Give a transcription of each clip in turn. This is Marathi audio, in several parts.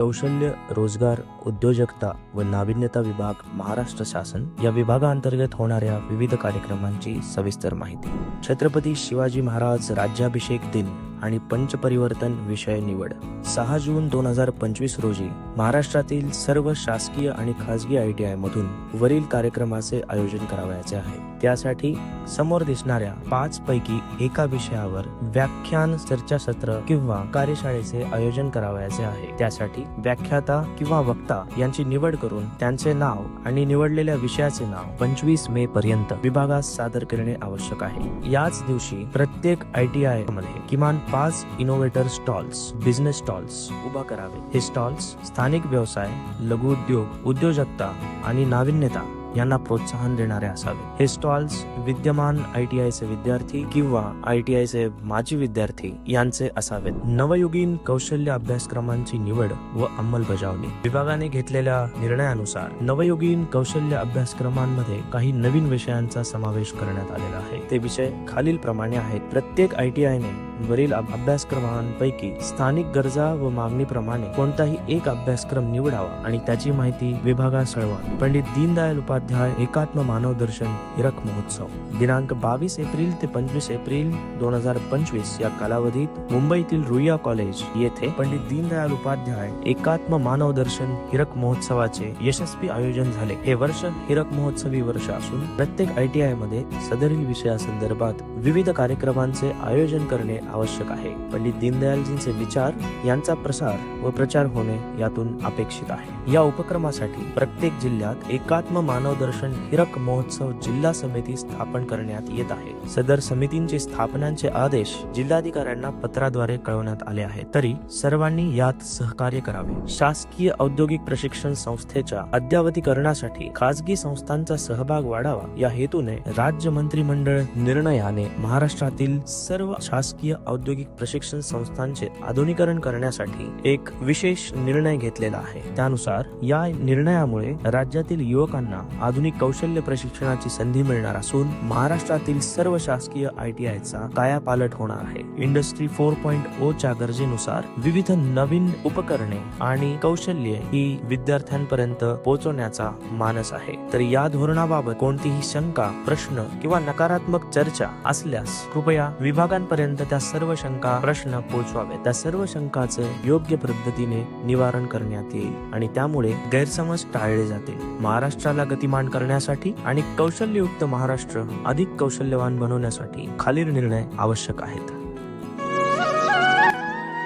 कौशल्य रोजगार उद्योजकता व नाविन्यता विभाग महाराष्ट्र शासन या विभागाअंतर्गत होणाऱ्या विविध कार्यक्रमांची सविस्तर माहिती. छत्रपती शिवाजी महाराज राज्याभिषेक दिन आणि पंचपरिवर्तन विषय निवड. सहा जून दोन हजार पंचवीस रोजी महाराष्ट्रातील सर्व शासकीय आणि खासगी आय टी आय मधून वरील कार्यक्रमाचे आयोजन करावयाचे आहे. त्यासाठी समोर दिसणाऱ्या पाच पैकी एका विषयावर व्याख्यान चर्चासत्र किंवा कार्यशाळेचे आयोजन करावयाचे आहे. त्यासाठी व्याख्याता किंवा वक्ता यांची निवड करून त्यांचे नाव आणि निवडलेल्या विषयाचे नाव पंचवीस मे पर्यंत विभागास सादर करणे आवश्यक आहे. याच दिवशी प्रत्येक आय टी आयमध्ये किमान पाच इनोव्हेटर स्टॉल्स बिझनेस स्टॉल्स उभा करावे. हे स्टॉल्स स्थानिक व्यवसाय लघु उद्योग उद्योजकता आणि नाविन्यता यांना प्रोत्साहन देणारे असावे. हे स्टॉल्स विद्यमान आय टी आयचे विद्यार्थी किंवा आय टी आयचे माजी विद्यार्थी यांचे असावेत. नवयुगीन कौशल्य अभ्यासक्रमांची निवड व अंमलबजावणी. विभागाने घेतलेल्या निर्णयानुसार नवयुगीन कौशल्य अभ्यासक्रमांमध्ये काही नवीन विषयांचा समावेश करण्यात आलेला आहे. ते विषय खालील प्रमाणे आहेत. प्रत्येक आय टी आयने वरील अभ्यासक्रमांपैकी स्थानिक गरजा व मागणीप्रमाणे कोणताही एक अभ्यासक्रम निवडावा आणि त्याची माहिती विभागास कळवा पंडित दीनदयाल उपाध्याय एकात्म मानव दर्शन हिरक महोत्सव. दिनांक बावीस एप्रिल ते पंचवीस एप्रिल दोन हजार पंचवीस या कालावधीत मुंबईतील रुईया कॉलेज येथे पंडित दीनदयाल उपाध्याय एकात्म मानव दर्शन हिरक महोत्सवाचे यशस्वी आयोजन झाले. हे वर्ष हिरक महोत्सवी वर्ष असून प्रत्येक आय टी आयमध्ये सदरील विषयासंदर्भात विविध कार्यक्रमांचे आयोजन करणे आवश्यक आहे. पंडित दीनदयालजींचे विचार यांचा प्रसार व प्रचार होणे यातून अपेक्षित आहे. या उपक्रमासाठी प्रत्येक जिल्ह्यात एकात्म मानव दर्शन हिरक महोत्सव जिल्हा समिती स्थापन करण्यात येत आहे. सदर समितींचे स्थापनांचे आदेश जिल्हाधिकाऱ्यांना पत्राद्वारे कळवण्यात आले आहेत. तरी सर्वांनी यात सहकार्य करावे. शासकीय औद्योगिक प्रशिक्षण संस्थेच्या अद्यावतीकरणासाठी खासगी संस्थांचा सहभाग वाढावा या हेतूने राज्य मंत्रिमंडळ निर्णयाने महाराष्ट्रातील सर्व शासकीय औद्योगिक प्रशिक्षण संस्थांचे आधुनिकरण करण्यासाठी एक विशेष निर्णय घेतलेला आहे. त्यानुसार या निर्णयामुळे राज्यातील युवकांना आधुनिक कौशल्य प्रशिक्षणाची संधी मिळणार असून महाराष्ट्रातील सर्व शासकीय आय टी आयचा कायापालट होणार आहे. इंडस्ट्री फोर पॉईंट ओ च्या गरजेनुसार विविध नवीन उपकरणे आणि कौशल्ये ही विद्यार्थ्यांपर्यंत पोहोचवण्याचा मानस आहे. तर या धोरणाबाबत कोणतीही शंका प्रश्न किंवा नकारात्मक चर्चा असल्यास कृपया विभागांपर्यंत त्या सर्व शंका प्रश्न पोहोचवावे त्या सर्व शंकाचे योग्य पद्धतीने निवारण करण्यात येईल आणि त्यामुळे गैरसमज टाळले जाते महाराष्ट्राला गतिमान करण्यासाठी आणि कौशल्ययुक्त महाराष्ट्र अधिक कौशल्यवान बनवण्यासाठी खालील निर्णय आवश्यक आहेत.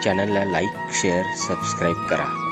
चॅनलला लाईक शेअर सबस्क्राईब करा.